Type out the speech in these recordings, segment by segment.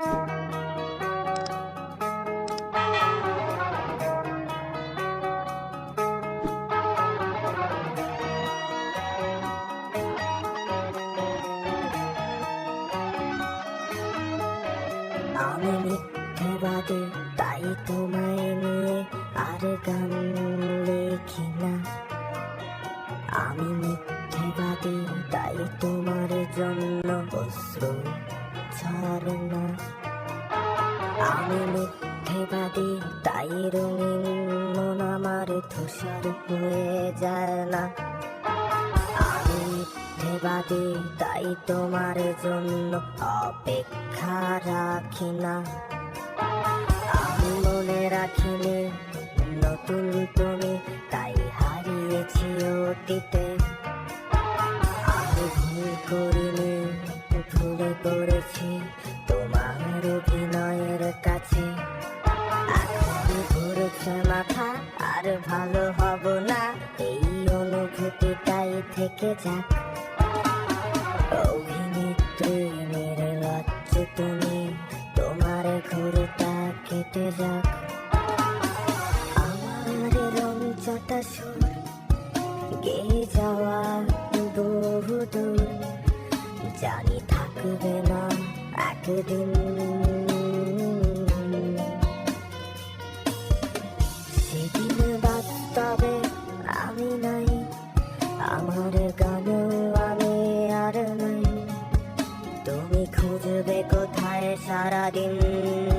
আমি মিথ্যেবাদী তাই তোমায় নিয়ে আর গান লিখি না। আমি মিথ্যেবাদী তাই তোমার জন্য অশ্রু ঝরে না আমি মিথ্যেবাদী, তাই রঙিন মন আমার ধূসর হয়ে যায় না। আমি মিথ্যেবাদী, তাই তোমার জন্য অপেক্ষা রাখি না। আমি মনে রাখিনি আর ভালো হব না, এই অনুভূতিটাই থেকে যাক। তুমি, তোমার কেটে আমার যাওয়া জানি থাকবে না একদিন আমার গানেও আমি আর নাই। তুমি খুঁজবে কোথায় সারাদিন?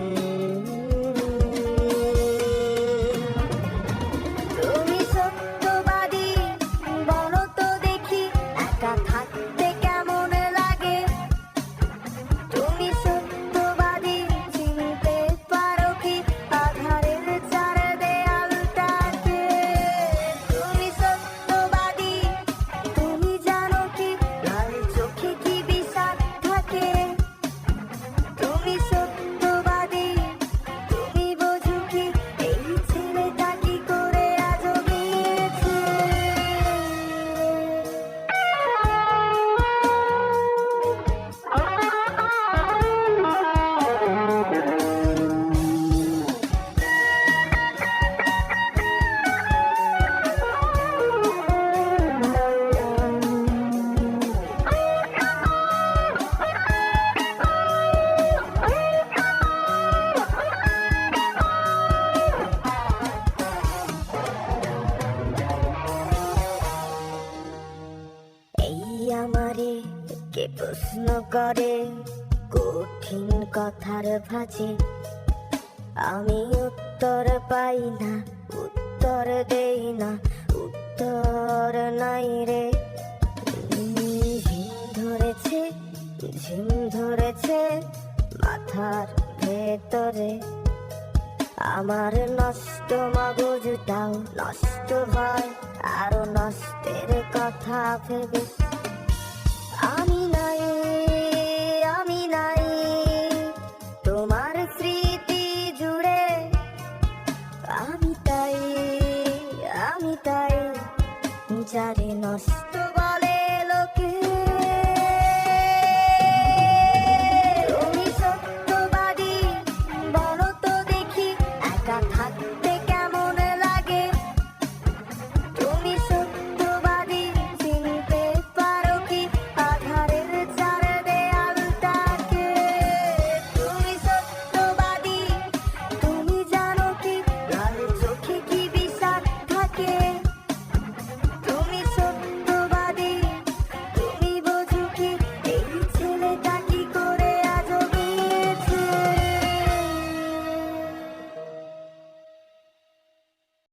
প্রশ্ন করে, কঠিন কথার ভাজে। আমি উত্তর পাই না, উত্তর দেই না, উত্তর নাই রে। ঝিম ধরেছে ঝিম ধরেছে মাথার ভেতরে। আমার নষ্ট মগজটাও নষ্ট হয়, আরও নষ্টের কথা ভেবে। আমি নাই সংসারে নষ্ট বলে লোকে। তুমি সত্যবাদী বলো তো দেখি একা থাকতে